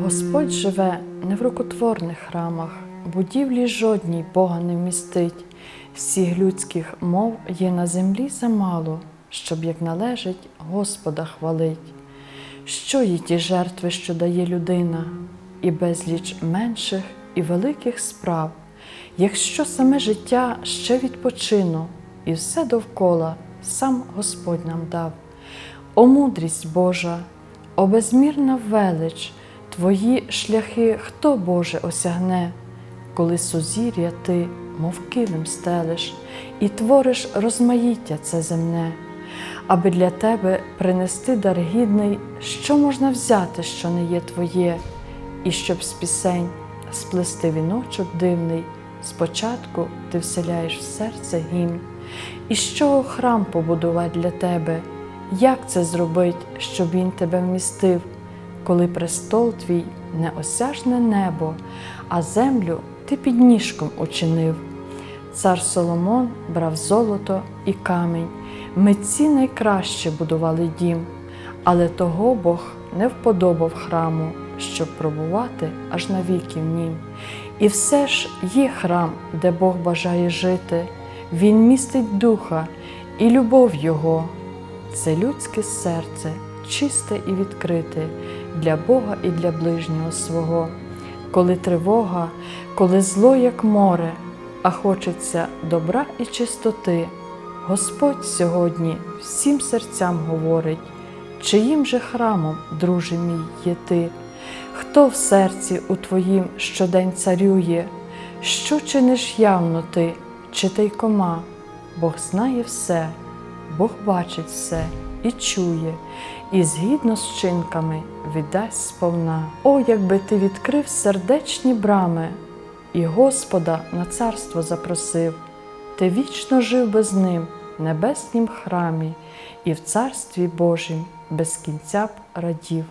Господь живе не в рукотворних храмах, будівлі жодній Бога не вмістить. Всіх людських мов є на землі замало, щоб як належить Господа хвалить. Що є ті жертви, що дає людина, і безліч менших і великих справ, якщо саме життя ще відпочину, і все довкола сам Господь нам дав. О мудрість Божа, о безмірна велич, Твої шляхи хто Боже осягне, коли сузір'я ти, мов килим стелиш, і твориш розмаїття це земне, аби для тебе принести дар гідний, що можна взяти, що не є твоє, і щоб з пісень сплести віночок дивний, спочатку ти вселяєш в серце гімн, і з чого храм побудувати для тебе, як це зробить, щоб він тебе вмістив? Коли престол твій неосяжне небо, а землю ти під ніжком учинив. Цар Соломон брав золото і камінь, митці найкраще будували дім, але того Бог не вподобав храму, щоб пробувати аж навіки в нім. І все ж є храм, де Бог бажає жити, Він містить духа і любов Його. Це людське серце, чисте і відкрите для Бога і для ближнього свого, коли тривога, коли зло, як море, а хочеться добра і чистоти. Господь сьогодні всім серцям говорить, чиїм же храмом, друже мій, є ти, хто в серці у твоїм щодень царює, що чиниш явно ти, чи тайкома, Бог знає все, Бог бачить все і чує, і згідно з чинками віддасть сповна. О, якби ти відкрив сердечні брами, і Господа на царство запросив, ти вічно жив би з ним в небеснім храмі, і в царстві Божім без кінця б радів.